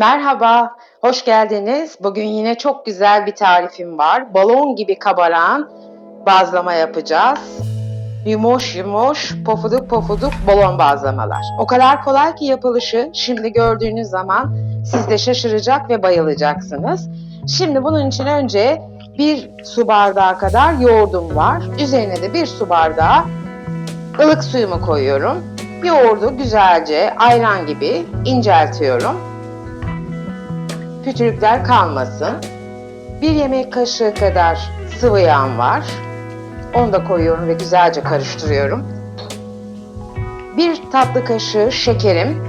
Merhaba, hoş geldiniz. Bugün yine çok güzel bir tarifim var. Balon gibi kabaran bazlama yapacağız. Yumuş yumuş, pofuduk pofuduk balon bazlamalar. O kadar kolay ki yapılışı. Şimdi gördüğünüz zaman siz de şaşıracak ve bayılacaksınız. Şimdi bunun için önce bir su bardağı kadar yoğurdum var. Üzerine de bir su bardağı ılık suyumu koyuyorum. Yoğurdu güzelce ayran gibi inceltiyorum pütürükler kalmasın. Bir yemek kaşığı kadar sıvı yağım var. Onu da koyuyorum ve güzelce karıştırıyorum. Bir tatlı kaşığı şekerim,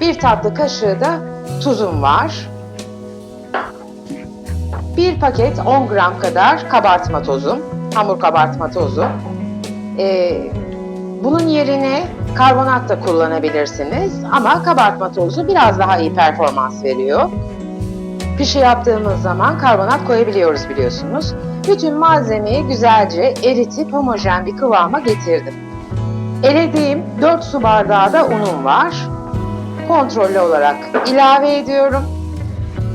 bir tatlı kaşığı da tuzum var. Bir paket 10 gram kadar kabartma tozum, hamur kabartma tozu. Ee, bunun yerine karbonat da kullanabilirsiniz ama kabartma tozu biraz daha iyi performans veriyor. Pişi yaptığımız zaman karbonat koyabiliyoruz biliyorsunuz. Bütün malzemeyi güzelce eritip homojen bir kıvama getirdim. Elediğim 4 su bardağı da unum var. Kontrollü olarak ilave ediyorum.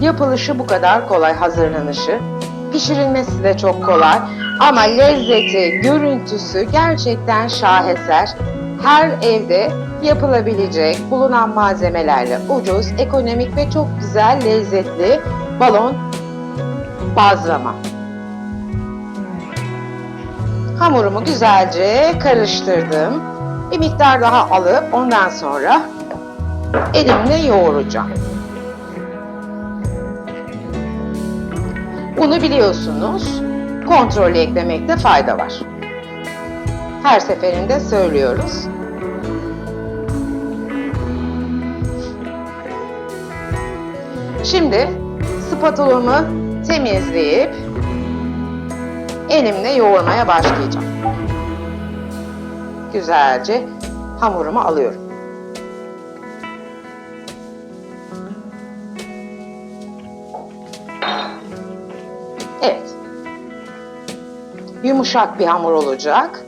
Yapılışı bu kadar kolay hazırlanışı. Pişirilmesi de çok kolay ama lezzeti, görüntüsü gerçekten şaheser. Her evde yapılabilecek bulunan malzemelerle ucuz, ekonomik ve çok güzel, lezzetli balon bazlama. Hamurumu güzelce karıştırdım. Bir miktar daha alıp ondan sonra elimle yoğuracağım. Unu biliyorsunuz. Kontrollü eklemekte fayda var. Her seferinde söylüyoruz. Şimdi spatulamı temizleyip elimle yoğurmaya başlayacağım. Güzelce hamurumu alıyorum. Evet. Yumuşak bir hamur olacak.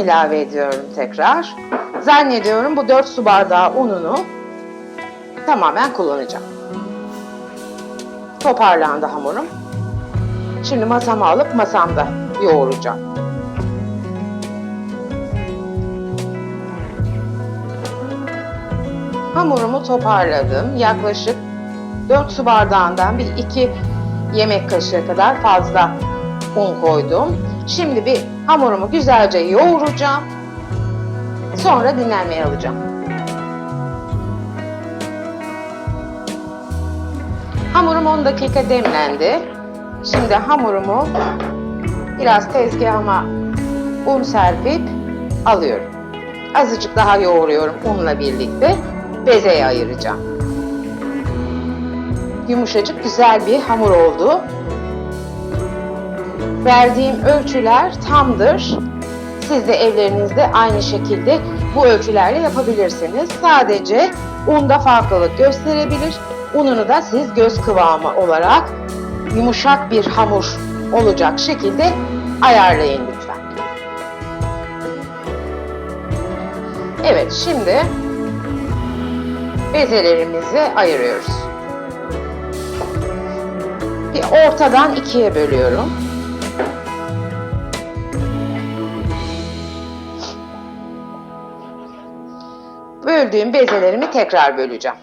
İlave ediyorum tekrar. Zannediyorum bu 4 su bardağı ununu tamamen kullanacağım. Toparlandı hamurum. Şimdi masama alıp masamda yoğuracağım. Hamurumu toparladım. Yaklaşık 4 su bardağından bir 2 yemek kaşığı kadar fazla un koydum. Şimdi bir hamurumu güzelce yoğuracağım. Sonra dinlenmeye alacağım. Hamurum 10 dakika demlendi. Şimdi hamurumu biraz tezgahıma un serpip alıyorum. Azıcık daha yoğuruyorum unla birlikte. Bezeye ayıracağım. Yumuşacık güzel bir hamur oldu. Verdiğim ölçüler tamdır. Siz de evlerinizde aynı şekilde bu ölçülerle yapabilirsiniz. Sadece unda farklılık gösterebilir. Ununu da siz göz kıvamı olarak yumuşak bir hamur olacak şekilde ayarlayın lütfen. Evet şimdi bezelerimizi ayırıyoruz. Bir ortadan ikiye bölüyorum. Böldüğüm bezelerimi tekrar böleceğim.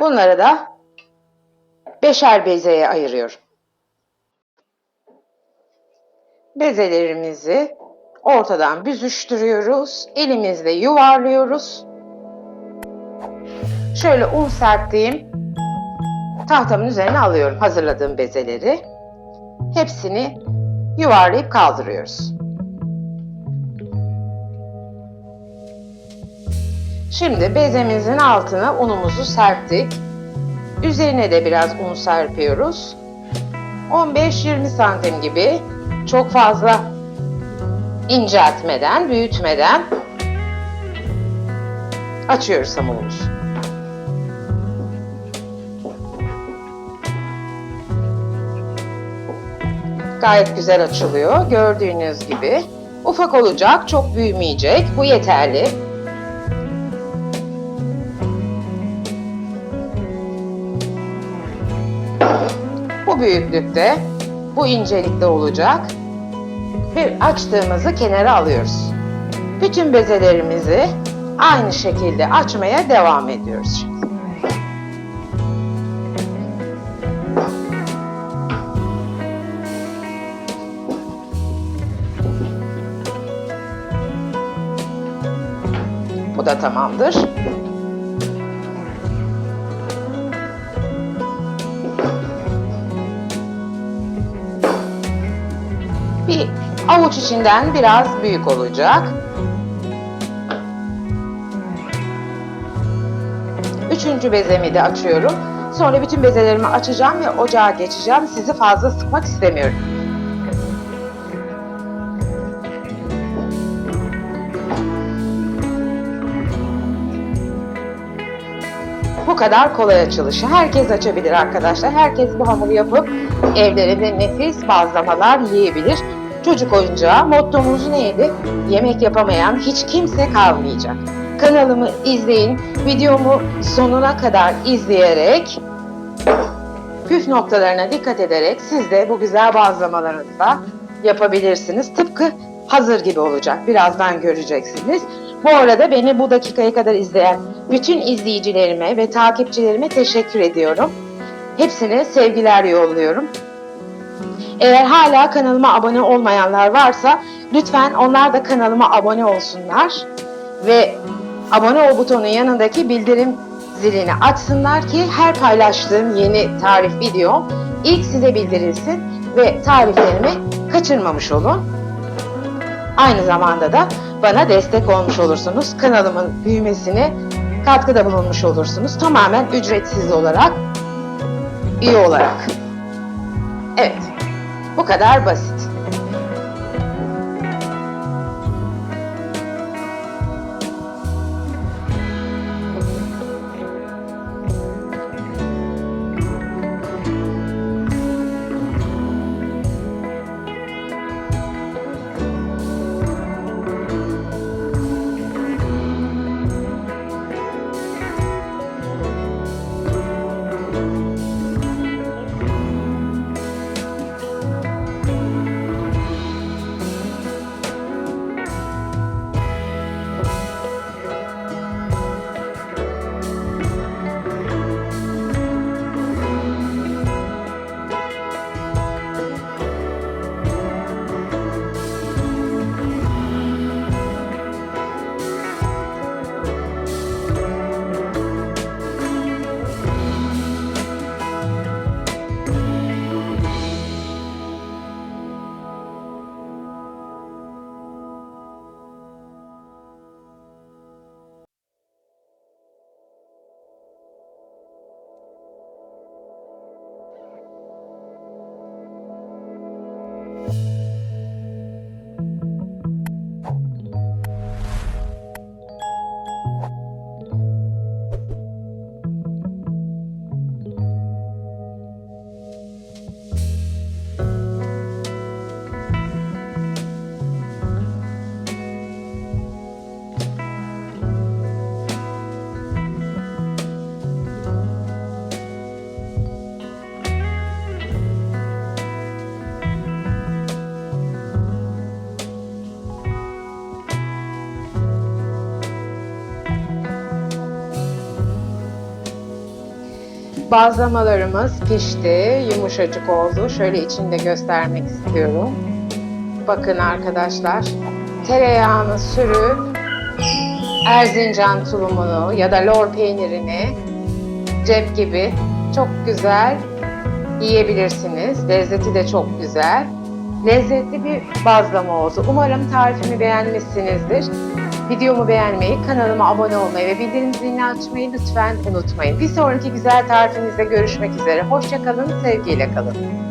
Bunları da beşer bezeye ayırıyorum. Bezelerimizi ortadan büzüştürüyoruz. Elimizle yuvarlıyoruz. Şöyle un serptiğim tahtamın üzerine alıyorum hazırladığım bezeleri. Hepsini yuvarlayıp kaldırıyoruz. Şimdi bezemizin altına unumuzu serptik. Üzerine de biraz un serpiyoruz. 15-20 santim gibi çok fazla inceltmeden, büyütmeden açıyoruz hamurumuzu. Gayet güzel açılıyor. Gördüğünüz gibi Ufak olacak, çok büyümeyecek. Bu yeterli. Bu büyüklükte, bu incelikte olacak. Ve açtığımızı kenara alıyoruz. Bütün bezelerimizi aynı şekilde açmaya devam ediyoruz Bu da tamamdır. Bir avuç içinden biraz büyük olacak. Üçüncü bezemi de açıyorum. Sonra bütün bezelerimi açacağım ve ocağa geçeceğim. Sizi fazla sıkmak istemiyorum. Bu kadar kolay açılışı. Herkes açabilir arkadaşlar. Herkes bu hamuru yapıp evlerinde nefis bazlamalar yiyebilir. Çocuk oyuncağı mottomuz neydi? Yemek yapamayan hiç kimse kalmayacak. Kanalımı izleyin. Videomu sonuna kadar izleyerek püf noktalarına dikkat ederek siz de bu güzel bazlamalarınızı da yapabilirsiniz. Tıpkı hazır gibi olacak. Birazdan göreceksiniz. Bu arada beni bu dakikaya kadar izleyen bütün izleyicilerime ve takipçilerime teşekkür ediyorum. Hepsine sevgiler yolluyorum. Eğer hala kanalıma abone olmayanlar varsa lütfen onlar da kanalıma abone olsunlar ve abone ol butonunun yanındaki bildirim zilini açsınlar ki her paylaştığım yeni tarif videom ilk size bildirilsin ve tariflerimi kaçırmamış olun. Aynı zamanda da bana destek olmuş olursunuz. Kanalımın büyümesine katkıda bulunmuş olursunuz. Tamamen ücretsiz olarak, üye olarak. Evet, bu kadar basit. Bazlamalarımız pişti, yumuşacık oldu. Şöyle içinde göstermek istiyorum. Bakın arkadaşlar, tereyağını sürüp Erzincan tulumunu ya da lor peynirini cep gibi çok güzel yiyebilirsiniz. Lezzeti de çok güzel. Lezzetli bir bazlama oldu. Umarım tarifimi beğenmişsinizdir. Videomu beğenmeyi, kanalıma abone olmayı ve bildirim zilini açmayı lütfen unutmayın. Bir sonraki güzel tarifimizde görüşmek üzere. Hoşçakalın, sevgiyle kalın.